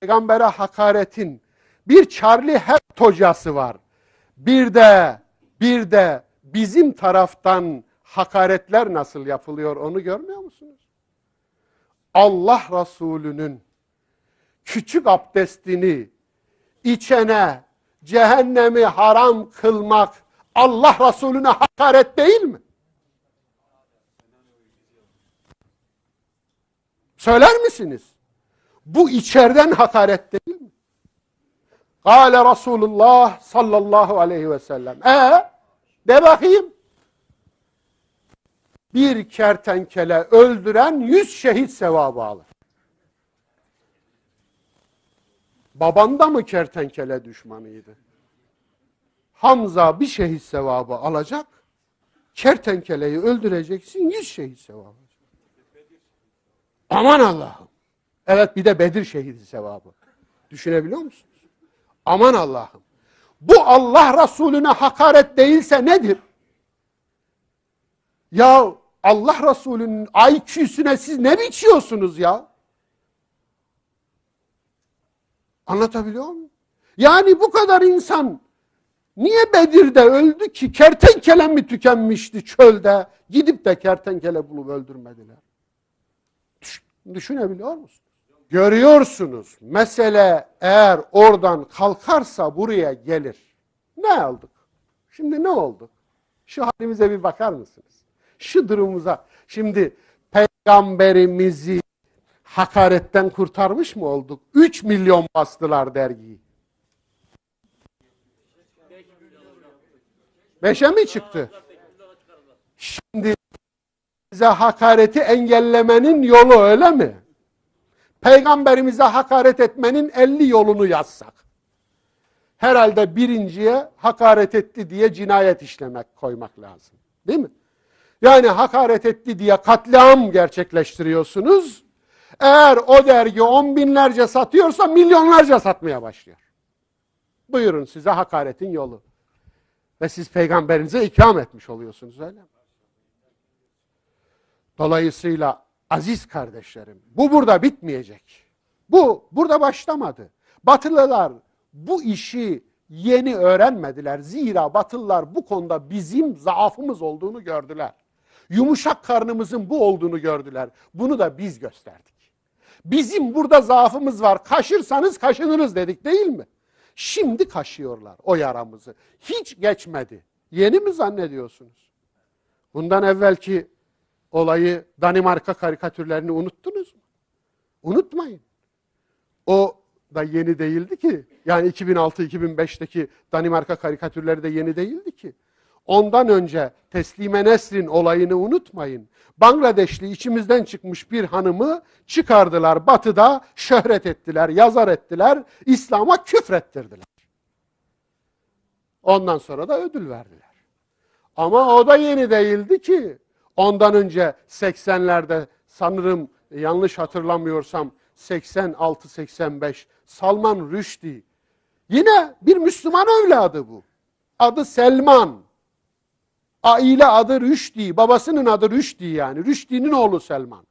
peygambere hakaretin bir Charlie Hebdo hocası var. Bir de bir de bizim taraftan hakaretler nasıl yapılıyor onu görmüyor musunuz? Allah Resulü'nün küçük abdestini içene cehennemi haram kılmak Allah Resulüne hakaret değil mi? Söyler misiniz? Bu içeriden hakaret değil mi? Kale Resulullah sallallahu aleyhi ve sellem. E de bakayım. Bir kertenkele öldüren yüz şehit sevabı alır. Baban da mı kertenkele düşmanıydı? Hamza bir şehit sevabı alacak. Kertenkeleyi öldüreceksin yüz şehit sevabı. Aman Allah'ım. Evet bir de Bedir şehidi sevabı. Düşünebiliyor musunuz? Aman Allah'ım. Bu Allah Resulüne hakaret değilse nedir? Ya Allah Resulü'nün IQ'süne siz ne biçiyorsunuz ya? Anlatabiliyor muyum? Yani bu kadar insan niye Bedir'de öldü ki? Kertenkele mi tükenmişti çölde? Gidip de kertenkele bulup öldürmediler. Düşünebiliyor musunuz? Görüyorsunuz mesele eğer oradan kalkarsa buraya gelir. Ne aldık? Şimdi ne oldu? Şu halimize bir bakar mısınız? Şu durumumuza. Şimdi peygamberimizi hakaretten kurtarmış mı olduk? 3 milyon bastılar dergiyi. Beşe mi çıktı? Şimdi bize hakareti engellemenin yolu öyle mi? Peygamberimize hakaret etmenin 50 yolunu yazsak. Herhalde birinciye hakaret etti diye cinayet işlemek koymak lazım. Değil mi? Yani hakaret etti diye katliam gerçekleştiriyorsunuz. Eğer o dergi on binlerce satıyorsa milyonlarca satmaya başlıyor. Buyurun size hakaretin yolu. Ve siz peygamberinize ikram etmiş oluyorsunuz öyle mi? Dolayısıyla aziz kardeşlerim bu burada bitmeyecek. Bu burada başlamadı. Batılılar bu işi yeni öğrenmediler. Zira Batılılar bu konuda bizim zaafımız olduğunu gördüler. Yumuşak karnımızın bu olduğunu gördüler. Bunu da biz gösterdik. Bizim burada zaafımız var. Kaşırsanız kaşınırız dedik değil mi? Şimdi kaşıyorlar o yaramızı. Hiç geçmedi. Yeni mi zannediyorsunuz? Bundan evvelki olayı Danimarka karikatürlerini unuttunuz mu? Unutmayın. O da yeni değildi ki. Yani 2006-2005'teki Danimarka karikatürleri de yeni değildi ki. Ondan önce Teslime Nesrin olayını unutmayın. Bangladeşli içimizden çıkmış bir hanımı çıkardılar batıda şöhret ettiler, yazar ettiler, İslam'a küfrettirdiler. Ondan sonra da ödül verdiler. Ama o da yeni değildi ki. Ondan önce 80'lerde sanırım yanlış hatırlamıyorsam 86-85 Salman Rushdie. Yine bir Müslüman evladı bu. Adı Selman. Aile adı Rüşdi, babasının adı Rüşdi yani. Rüşdi'nin oğlu Selman.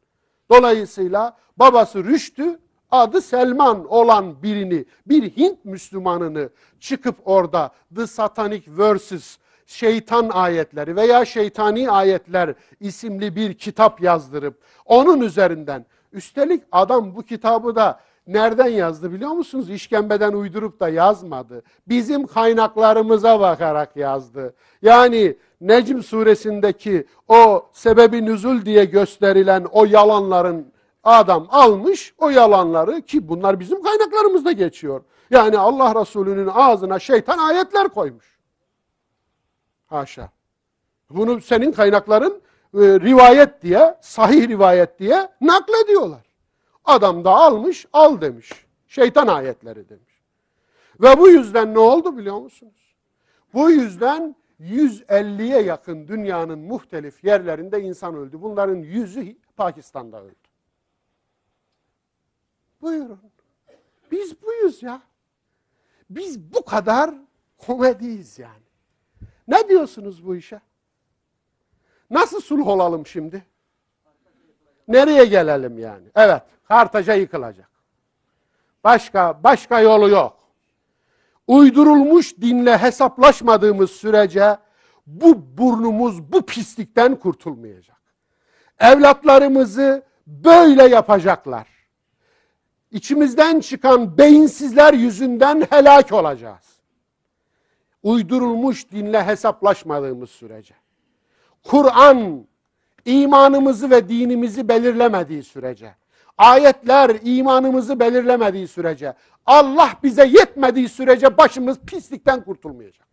Dolayısıyla babası Rüştü, adı Selman olan birini, bir Hint Müslümanını çıkıp orada The Satanic Verses, şeytan ayetleri veya şeytani ayetler isimli bir kitap yazdırıp onun üzerinden, üstelik adam bu kitabı da nereden yazdı biliyor musunuz? İşkembeden uydurup da yazmadı. Bizim kaynaklarımıza bakarak yazdı. Yani Necm suresindeki o sebebi nüzul diye gösterilen o yalanların adam almış o yalanları ki bunlar bizim kaynaklarımızda geçiyor. Yani Allah Resulü'nün ağzına şeytan ayetler koymuş. Haşa. Bunu senin kaynakların e, rivayet diye, sahih rivayet diye naklediyorlar. Adam da almış, al demiş. Şeytan ayetleri demiş. Ve bu yüzden ne oldu biliyor musunuz? Bu yüzden 150'ye yakın dünyanın muhtelif yerlerinde insan öldü. Bunların yüzü Pakistan'da öldü. Buyurun. Biz buyuz ya. Biz bu kadar komediyiz yani. Ne diyorsunuz bu işe? Nasıl sulh olalım şimdi? Nereye gelelim yani? Evet, Kartaca yıkılacak. Başka başka yolu yok. Uydurulmuş dinle hesaplaşmadığımız sürece bu burnumuz bu pislikten kurtulmayacak. Evlatlarımızı böyle yapacaklar. İçimizden çıkan beyinsizler yüzünden helak olacağız. Uydurulmuş dinle hesaplaşmadığımız sürece. Kur'an imanımızı ve dinimizi belirlemediği sürece, ayetler imanımızı belirlemediği sürece, Allah bize yetmediği sürece başımız pislikten kurtulmayacak.